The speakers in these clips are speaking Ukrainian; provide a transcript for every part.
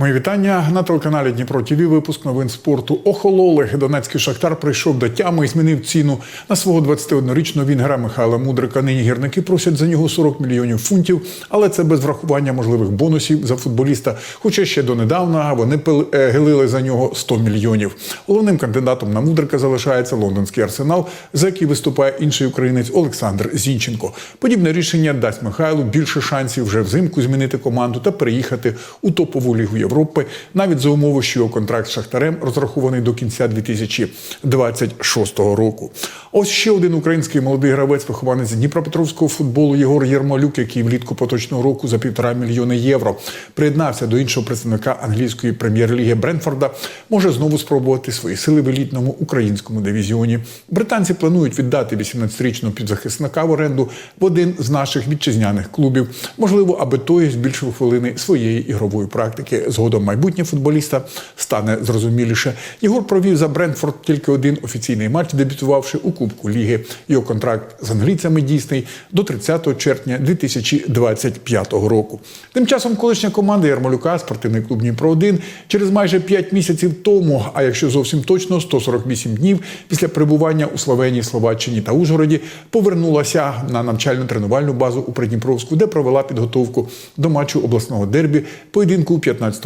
Мої вітання на телеканалі Дніпро ТВ. Випуск новин спорту. Охололи. Донецький шахтар прийшов до тями і змінив ціну на свого 21-річного вінгера Михайла Мудрика. Нині гірники просять за нього 40 мільйонів фунтів, але це без врахування можливих бонусів за футболіста. Хоча ще донедавна вони е, гелили за нього 100 мільйонів. Головним кандидатом на Мудрика залишається лондонський арсенал, за який виступає інший українець Олександр Зінченко. Подібне рішення дасть Михайлу більше шансів вже взимку змінити команду та переїхати у топову лігу Європи, навіть за умови, що його контракт з шахтарем розрахований до кінця 2026 року. Ось ще один український молодий гравець, вихованець Дніпропетровського футболу Єгор Єрмолюк, який влітку поточного року за півтора мільйони євро приєднався до іншого представника англійської прем'єр-ліги Бренфорда, може знову спробувати свої сили в елітному українському дивізіоні. Британці планують віддати 18-річного підзахисника в оренду в один з наших вітчизняних клубів. Можливо, аби той збільшив хвилини своєї ігрової практики. Згодом майбутнє футболіста стане зрозуміліше. Єгор провів за Брентфорд тільки один офіційний матч, дебютувавши у Кубку Ліги. Його контракт з англійцями дійсний до 30 червня 2025 року. Тим часом колишня команда Ярмолюка, спортивний клуб Дніпро 1 через майже 5 місяців тому, а якщо зовсім точно, 148 днів після перебування у Словенії, Словаччині та Ужгороді, повернулася на навчально-тренувальну базу у Придніпровську, де провела підготовку до матчу обласного дербі, поєдинку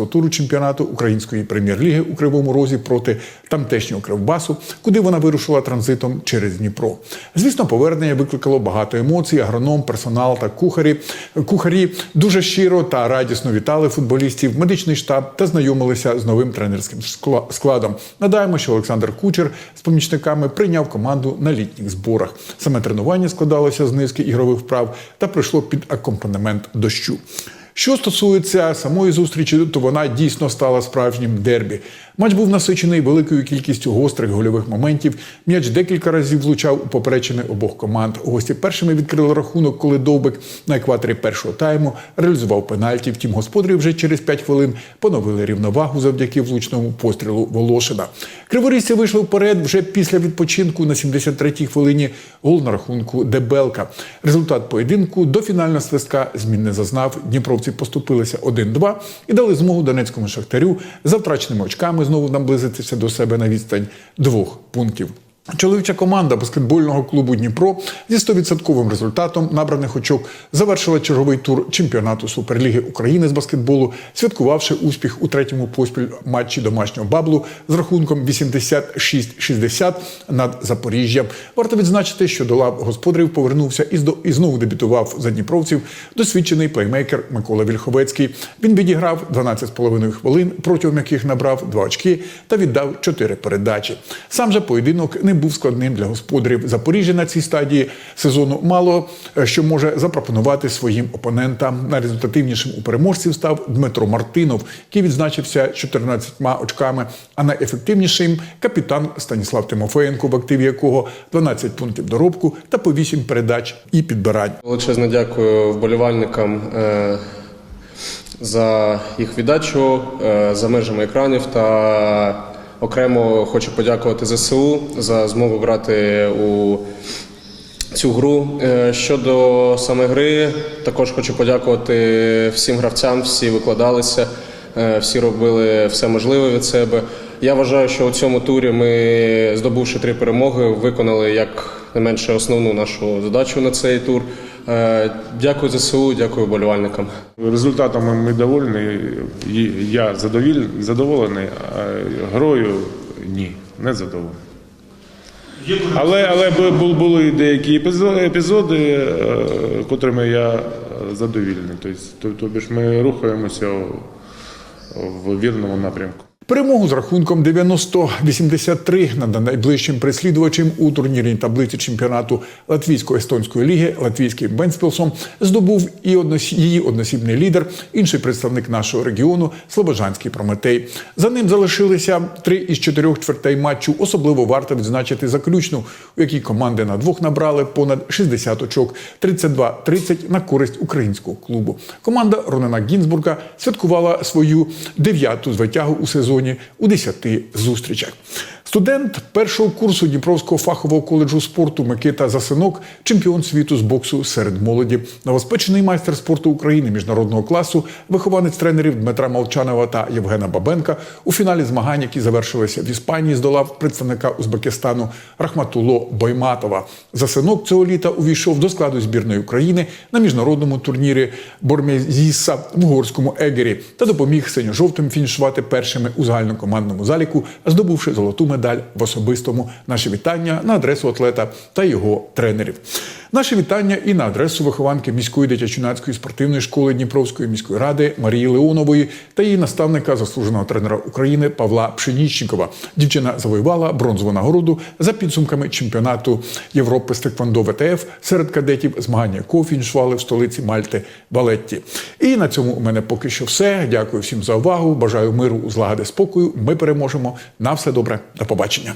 15-го туру чемпіонату української прем'єр-ліги у Кривому Розі проти тамтешнього Кривбасу, куди вона вирушила транзитом через Дніпро. Звісно, повернення викликало багато емоцій. Агроном, персонал та кухарі. Кухарі дуже щиро та радісно вітали футболістів, медичний штаб та знайомилися з новим тренерським складом. Надаємо, що Олександр Кучер з помічниками прийняв команду на літніх зборах. Саме тренування складалося з низки ігрових вправ та пройшло під акомпанемент дощу. Що стосується самої зустрічі, то вона дійсно стала справжнім дербі. Матч був насичений великою кількістю гострих гольових моментів. М'яч декілька разів влучав у поперечини обох команд. Гості першими відкрили рахунок, коли Довбик на екваторі першого тайму реалізував пенальті. Втім, господарі вже через 5 хвилин поновили рівновагу завдяки влучному пострілу Волошина. Криворізці вийшли вперед вже після відпочинку на 73-й хвилині. Гол на рахунку Дебелка. Результат поєдинку до фінального свистка змін не зазнав. Дніпровці поступилися 1-2 і дали змогу донецькому шахтарю за втраченими очками знову наблизитися до себе на відстань двох пунктів. Чоловіча команда баскетбольного клубу Дніпро зі 100% результатом набраних очок завершила черговий тур чемпіонату Суперліги України з баскетболу, святкувавши успіх у третьому поспіль матчі домашнього баблу з рахунком 86-60 над Запоріжжям. Варто відзначити, що до лав господарів повернувся і і знову дебютував за дніпровців досвідчений плеймейкер Микола Вільховецький. Він відіграв 12,5 хвилин, протягом яких набрав 2 очки та віддав 4 передачі. Сам же поєдинок не був складним для господарів. Запоріжжя на цій стадії сезону мало е, що може запропонувати своїм опонентам. Найрезультативнішим у переможців став Дмитро Мартинов, який відзначився 14 очками. А найефективнішим капітан Станіслав Тимофеєнко, в активі якого 12 пунктів доробку та по 8 передач і підбирань. Величезне дякую вболівальникам е, за їх віддачу е, за межами екранів та окремо хочу подякувати ЗСУ за змогу грати у цю гру. Е, Щодо саме гри, також хочу подякувати всім гравцям, всі викладалися, е, всі робили все можливе від себе. Я вважаю, що у цьому турі ми, здобувши три перемоги, виконали як не менше основну нашу задачу на цей тур. Е, Дякую ЗСУ, дякую вболівальникам. Результатами ми довольні. Я задоволений, а грою ні, не задоволений. Але, але бу- бу- були деякі епізоди, е, котрими я задовільний. Тобто, то- тобі ми рухаємося в вірному напрямку. Перемогу з рахунком 90-83 над найближчим прислідувачем у турнірній таблиці чемпіонату Латвійсько-естонської ліги Латвійським Бенспілсом здобув і односі- її односібний лідер, інший представник нашого регіону Слобожанський Прометей. За ним залишилися три із чотирьох чвертей матчу. Особливо варто відзначити заключну, у якій команди на двох набрали понад 60 очок, 32-30 на користь українського клубу. Команда Ронена Гінзбурга святкувала свою дев'яту звитягу у сезоні у 10 зустрічах. Студент першого курсу Дніпровського фахового коледжу спорту Микита Засинок, чемпіон світу з боксу серед молоді, новоспечений майстер спорту України міжнародного класу, вихованець тренерів Дмитра Молчанова та Євгена Бабенка у фіналі змагань, які завершилися в Іспанії, здолав представника Узбекистану Рахматуло Бойматова. Засинок цього літа увійшов до складу збірної України на міжнародному турнірі Бормезіса в угорському Егері та допоміг синьо-жовтим фінішувати першими у загальнокомандному заліку, здобувши золоту медаль в особистому. Наші вітання на адресу атлета та його тренерів. Наші вітання і на адресу вихованки міської дитячо-юнацької спортивної школи Дніпровської міської ради Марії Леонової та її наставника, заслуженого тренера України Павла Пшенічникова. Дівчина завоювала бронзову нагороду за підсумками чемпіонату Європи з Теквондо ВТФ серед кадетів, змагання якого фінішували в столиці Мальти Валетті. І на цьому у мене поки що все. Дякую всім за увагу. Бажаю миру, злагоди, спокою. Ми переможемо. На все добре. До побачення.